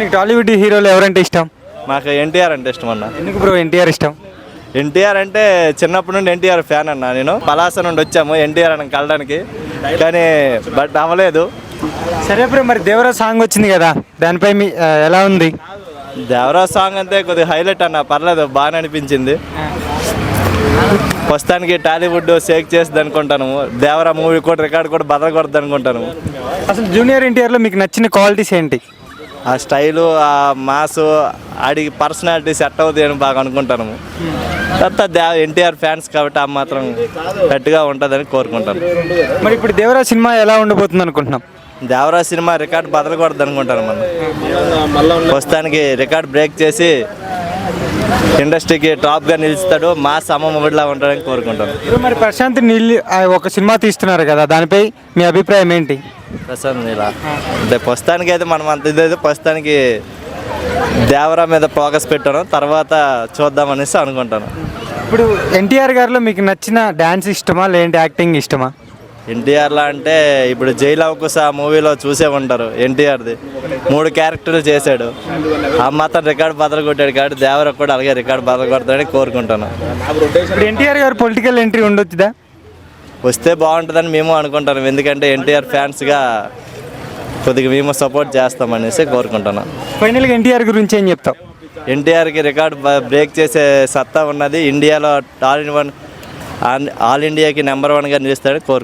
నీకు టాలీవుడ్ హీరోలు ఎవరంటే ఇష్టం? మాకు ఎన్టీఆర్ అంటే ఇష్టం అన్న. ఎందుకు బ్రో ఎన్టీఆర్ ఇష్టం? ఎన్టీఆర్ అంటే చిన్నప్పటి నుండి ఎన్టీఆర్ ఫ్యాన్ అన్న నేను. పలాస నుండి వచ్చాము ఎన్టీఆర్ అని కలడానికి. కానీ బట్ అవ్వలేదు సరే బ్రో మరి దేవరా సాంగ్ వచ్చింది కదా దానిపై మీ ఎలా ఉంది? దేవరాజ్ సాంగ్ అంతే కొద్దిగా హైలైట్ అన్న పర్లేదు బాగానే అనిపించింది. ప్రస్తుతానికి టాలీవుడ్ షేక్ చేస్తుంది అనుకుంటాను. దేవరా మూవీ కూడా రికార్డ్ కూడా బదలకూడదు అనుకుంటాను. అసలు జూనియర్ ఎన్టీఆర్లో మీకు నచ్చిన క్వాలిటీస్ ఏంటి? ఆ స్టైలు ఆ మాస్ ఆడికి పర్సనాలిటీ సెట్ అవుతుంది అని బాగా అనుకుంటాను. తర్వాత ఎన్టీఆర్ ఫ్యాన్స్ కాబట్టి ఆ మాత్రం గట్టిగా ఉంటుందని కోరుకుంటాను. మరి ఇప్పుడు దేవరా సినిమా ఎలా ఉండబోతుంది అనుకుంటున్నాం? దేవరా సినిమా రికార్డ్ బదలకూడదు అనుకుంటాను మనం. ప్రస్తుతానికి రికార్డ్ బ్రేక్ చేసి ఇండస్ట్రీకి టాప్గా నిలుస్తాడు మాస్ అమ్మమ్మడిలా ఉంటాడని కోరుకుంటాను మరి ప్రశాంత్ నీళ్ళు ఒక సినిమా తీస్తున్నారు కదా దానిపై మీ అభిప్రాయం ఏంటి? ప్రశాంత్ ఇలా అంటే ప్రస్తుతానికి అయితే మనం అంత ఇదైతే ప్రస్తుతానికి దేవరా మీద ఫోకస్ పెట్టాను తర్వాత చూద్దాం అనేసి అనుకుంటాను. ఇప్పుడు ఎన్టీఆర్ గారిలో మీకు నచ్చిన డ్యాన్స్ ఇష్టమా లేదంటే యాక్టింగ్ ఇష్టమా? ఎన్టీఆర్లా అంటే ఇప్పుడు జైలు అవకుశ మూవీలో చూసే ఉంటారు ఎన్టీఆర్ది. మూడు క్యారెక్టర్లు చేశాడు. ఆ మాత్రం రికార్డ్ బదలు కొట్టాడు కాబట్టి దేవర కూడా అలాగే రికార్డ్ బదలు కొడతాడని కోరుకుంటాను. ఎన్టీఆర్ గారు పొలిటికల్ ఎంట్రీ ఉండొచ్చుదా? వస్తే బాగుంటుందని మేము అనుకుంటాం ఎందుకంటే ఎన్టీఆర్ ఫ్యాన్స్గా కొద్దిగా మేము సపోర్ట్ చేస్తామనేసి కోరుకుంటున్నాం ఫైనల్గా ఎన్టీఆర్ గురించి ఏం చెప్తావు? ఎన్టీఆర్కి రికార్డ్ బ్రేక్ చేసే సత్తా ఉన్నది. ఇండియాలో ఆల్ ఇన్ వన్ ఆల్ ఇండియాకి నెంబర్ వన్గా నిలుస్తాడని కోరు